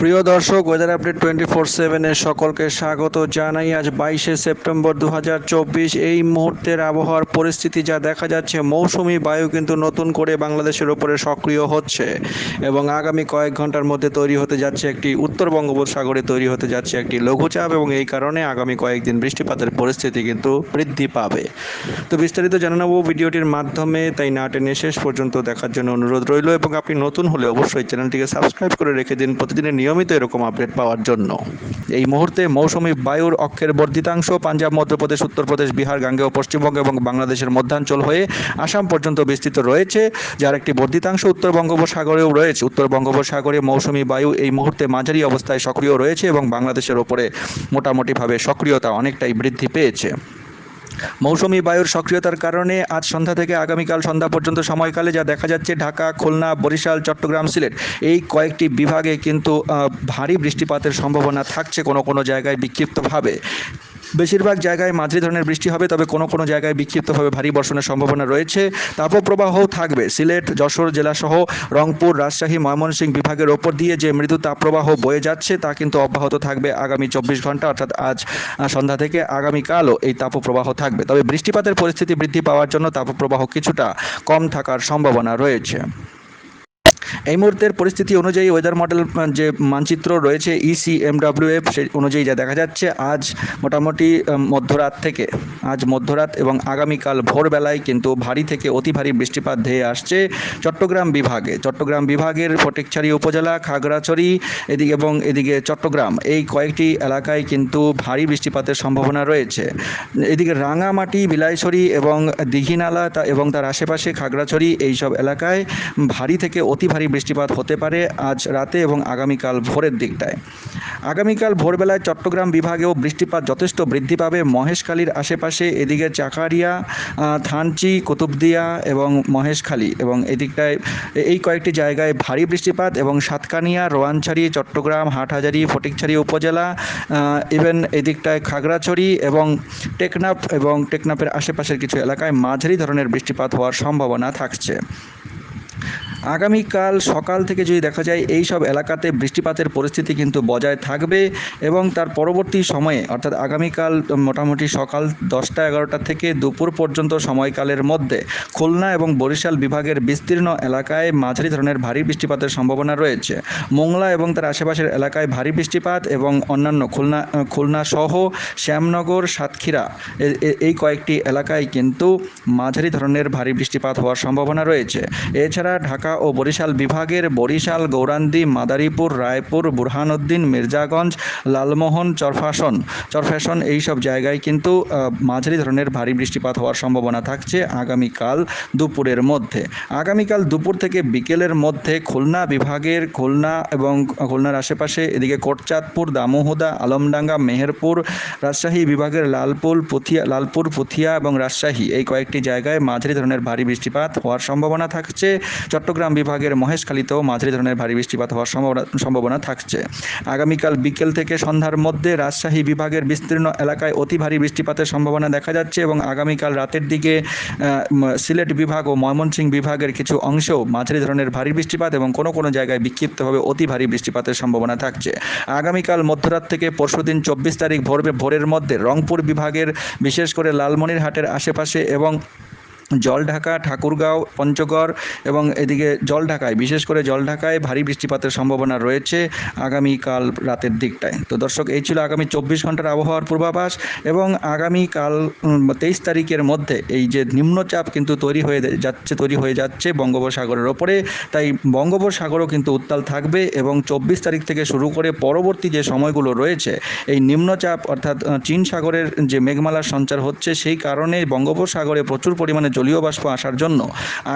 প্রিয় দর্শক weather update twenty four সেভেনের সকলকে স্বাগত জানাই। আজ বাইশে সেপ্টেম্বর দু হাজার চব্বিশ। এই মুহূর্তের আবহাওয়ার পরিস্থিতি যা দেখা যাচ্ছে, মৌসুমি বায়ু কিন্তু নতুন করে বাংলাদেশের ওপরে সক্রিয় হচ্ছে এবং আগামী কয়েক ঘণ্টার মধ্যে তৈরি হতে যাচ্ছে একটি উত্তর বঙ্গোপসাগরে তৈরি হতে যাচ্ছে একটি লঘুচাপ এবং এই কারণে আগামী কয়েকদিন বৃষ্টিপাতের পরিস্থিতি কিন্তু বৃদ্ধি পাবে। তো বিস্তারিত জানা ভিডিওটির মাধ্যমে, তাই না টেনে শেষ পর্যন্ত দেখার জন্য অনুরোধ রইল এবং আপনি নতুন হলে অবশ্যই চ্যানেলটিকে সাবস্ক্রাইব করে রেখে দিন। প্রতিদিনের নিয়মিত এরকম আপডেট পাওয়ার জন্য। এই মুহূর্তে মৌসুমি বায়ুর অক্ষের বর্ধিতাংশ পাঞ্জাব, মধ্যপ্রদেশ, উত্তরপ্রদেশ, বিহার, গাঙ্গেয়, পশ্চিমবঙ্গ এবং বাংলাদেশের মধ্যাঞ্চল হয়ে আসাম পর্যন্ত বিস্তৃত রয়েছে, যার একটি বর্ধিতাংশ উত্তর বঙ্গোপসাগরেও রয়েছে। উত্তর বঙ্গোপসাগরে মৌসুমি বায়ু এই মুহূর্তে মাঝারি অবস্থায় সক্রিয় রয়েছে এবং বাংলাদেশের ওপরে মোটামুটিভাবে সক্রিয়তা অনেকটাই বৃদ্ধি পেয়েছে। মৌসুমি বায়ুর সক্রিয়তার কারণে আজ সন্ধ্যা থেকে আগামীকাল সন্ধ্যা পর্যন্ত সময়কালে যা দেখা যাচ্ছে, ঢাকা, খুলনা, বরিশাল, চট্টগ্রাম, সিলেট, এই কয়েকটি বিভাগে কিন্তু ভারী বৃষ্টিপাতের সম্ভাবনা থাকছে কোনো কোনো জায়গায় বিক্ষিপ্তভাবে। বেশিরভাগ জায়গায় মাঝারি ধরনের বৃষ্টি হবে, তবে কোনো কোনো জায়গায় বিক্ষিপ্তভাবে ভারী বর্ষণের সম্ভাবনা রয়েছে। তাপপ্রবাহও থাকবে। সিলেট, যশোর জেলাসহ রংপুর, রাজশাহী, ময়মনসিংহ বিভাগের ওপর দিয়ে যে মৃদু তাপপ্রবাহ বয়ে যাচ্ছে, তা কিন্তু অব্যাহত থাকবে আগামী চব্বিশ ঘণ্টা, অর্থাৎ আজ সন্ধ্যা থেকে আগামীকালও এই তাপপ্রবাহ থাকবে। তবে বৃষ্টিপাতের পরিস্থিতি বৃদ্ধি পাওয়ার জন্য তাপপ্রবাহ কিছুটা কম থাকার সম্ভাবনা রয়েছে। এই মুহূর্তের পরিস্থিতি অনুযায়ী ওয়েদার মডেল যে মানচিত্র রয়েছে E ইসি এমডাব্লিউএফ সেই অনুযায়ী যা দেখা যাচ্ছে, আজ মোটামুটি মধ্যরাত থেকে, আজ মধ্যরাত এবং আগামীকাল ভোরবেলায় কিন্তু ভারী থেকে অতি ভারী বৃষ্টিপাত ধেয়ে আসছে চট্টগ্রাম বিভাগে। চট্টগ্রাম বিভাগের ফটিকছড়ি উপজেলা, খাগড়াছড়ি, এদিকে এবং এদিকে চট্টগ্রাম, এই কয়েকটি এলাকায় কিন্তু ভারী বৃষ্টিপাতের সম্ভাবনা রয়েছে। এদিকে রাঙামাটি, বিলাইছড়ি এবং দিঘিনালা এবং তার আশেপাশে খাগড়াছড়ি, এইসব এলাকায় ভারী থেকে অতি ভারী বৃষ্টিপাত হতে পারে আজ রাতে এবং আগামীকাল ভোরের দিকটায়। আগামীকাল ভোরবেলায় চট্টগ্রাম বিভাগেও বৃষ্টিপাত যথেষ্ট বৃদ্ধি পাবে। মহেশখালীর আশেপাশে এদিকে চাকারিয়া থানচি, কুতুবদিয়া এবং মহেশখালী এবং এদিকটায় এই কয়েকটি জায়গায় ভারী বৃষ্টিপাত এবং সাতকানিয়া, রোয়ানছড়ি, চট্টগ্রাম, হাটহাজারি, ফটিকছড়ি উপজেলা ইভেন এদিকটায় খাগড়াছড়ি এবং টেকনাফ এবং টেকনাফের আশেপাশের কিছু এলাকায় মাঝারি ধরনের বৃষ্টিপাত হওয়ার সম্ভাবনা থাকছে। আগামীকাল সকাল থেকে যদি দেখা যায়, এই সব এলাকাতে বৃষ্টিপাতের পরিস্থিতি কিন্তু বজায় থাকবে এবং তার পরবর্তী সময়ে, অর্থাৎ আগামীকাল মোটামুটি সকাল দশটা এগারোটা থেকে দুপুর পর্যন্ত সময়কালের মধ্যে, খুলনা এবং বরিশাল বিভাগের বিস্তীর্ণ এলাকায় মাঝারি ধরনের ভারী বৃষ্টিপাতের সম্ভাবনা রয়েছে। মোংলা এবং তার আশেপাশের এলাকায় ভারী বৃষ্টিপাত এবং অন্যান্য খুলনা খুলনা সহ শ্যামনগর, সাতক্ষীরা এই কয়েকটি এলাকায় কিন্তু মাঝারি ধরনের ভারী বৃষ্টিপাত হওয়ার সম্ভাবনা রয়েছে। এছাড়া ঢাকা ও বরিশাল বিভাগের বরিশাল, গৌরান্দি, মাদারীপুর, রায়পুর, বুরহানুদ্দিন, মির্জাগঞ্জ, লালমোহন, চরফাসন। চরফ্যাশন এই সব জায়গায় কিন্তু মাঝারি ধরনের ভারী বৃষ্টিপাত হওয়ার সম্ভাবনা থাকছে আগামীকাল দুপুরের মধ্যে। আগামীকাল দুপুর থেকে বিকেলের মধ্যে খুলনা বিভাগের খুলনা এবং খুলনার আশেপাশে এদিকে কোটচাঁদপুর, দামোহদা, আলমডাঙ্গা, মেহেরপুর, রাজশাহী বিভাগের লালপুর পুথিয়া লালপুর, পুথিয়া এবং রাজশাহী এই কয়েকটি জায়গায় মাঝারি ধরনের ভারী বৃষ্টিপাত হওয়ার সম্ভাবনা থাকছে। চট্টগ্রাম বিভাগের মহেশখালীতেও মাঝারি ধরনের ভারী বৃষ্টিপাত হওয়ার সম্ভাবনা সম্ভাবনা থাকছে। আগামীকাল বিকেল থেকে সন্ধ্যার মধ্যে রাজশাহী বিভাগের বিস্তীর্ণ এলাকায় অতি ভারী বৃষ্টিপাতের সম্ভাবনা দেখা যাচ্ছে এবং আগামীকাল রাতের দিকে সিলেট বিভাগ ও ময়মনসিংহ বিভাগের কিছু অংশেও মাঝারি ধরনের ভারী বৃষ্টিপাত এবং কোনো কোনো জায়গায় বিক্ষিপ্তভাবে অতি ভারী বৃষ্টিপাতের সম্ভাবনা থাকছে। আগামীকাল মধ্যরাত থেকে পরশুদিন চব্বিশ তারিখ ভোর, ভোরের মধ্যে রংপুর বিভাগের বিশেষ করে লালমনিরহাটের আশেপাশে এবং জলঢাকা ঠাকুরগাঁও, পঞ্চগড় এবং এদিকে জলঢাকায় বিশেষ করে জলঢাকায় ভারী বৃষ্টিপাতের সম্ভাবনা রয়েছে আগামীকাল রাতের দিকটায়। তো দর্শক, এই ছিল আগামী চব্বিশ ঘণ্টার আবহাওয়ার পূর্বাভাস এবং আগামীকাল তেইশ তারিখের মধ্যে এই যে নিম্নচাপ কিন্তু তৈরি হয়ে যাচ্ছে, তৈরি হয়ে যাচ্ছে বঙ্গোপসাগরের ওপরে। তাই বঙ্গোপসাগরও কিন্তু উত্তাল থাকবে এবং চব্বিশ তারিখ থেকে শুরু করে পরবর্তী যে সময়গুলো রয়েছে, এই নিম্নচাপ অর্থাৎ চীন সাগরের যে মেঘমালার সঞ্চার হচ্ছে সেই কারণে বঙ্গোপসাগরে প্রচুর পরিমাণে জলীয় বাষ্প আসার জন্য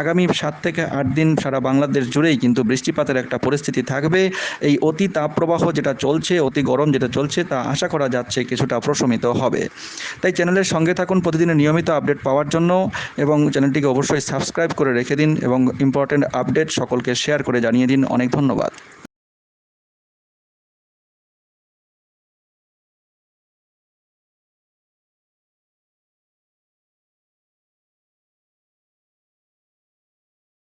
আগামী সাত থেকে আট দিন সারা বাংলাদেশ জুড়েই কিন্তু বৃষ্টিপাতের একটা পরিস্থিতি থাকবে। এই অতি তাপপ্রবাহ যেটা চলছে, অতি গরম যেটা চলছে, তা আশা করা যাচ্ছে কিছুটা প্রশমিত হবে। তাই চ্যানেলের সঙ্গে থাকুন প্রতিদিনের নিয়মিত আপডেট পাওয়ার জন্য এবং চ্যানেলটিকে অবশ্যই সাবস্ক্রাইব করে রেখে দিন এবং ইম্পর্টেন্ট আপডেট সকলকে শেয়ার করে জানিয়ে দিন। অনেক ধন্যবাদ।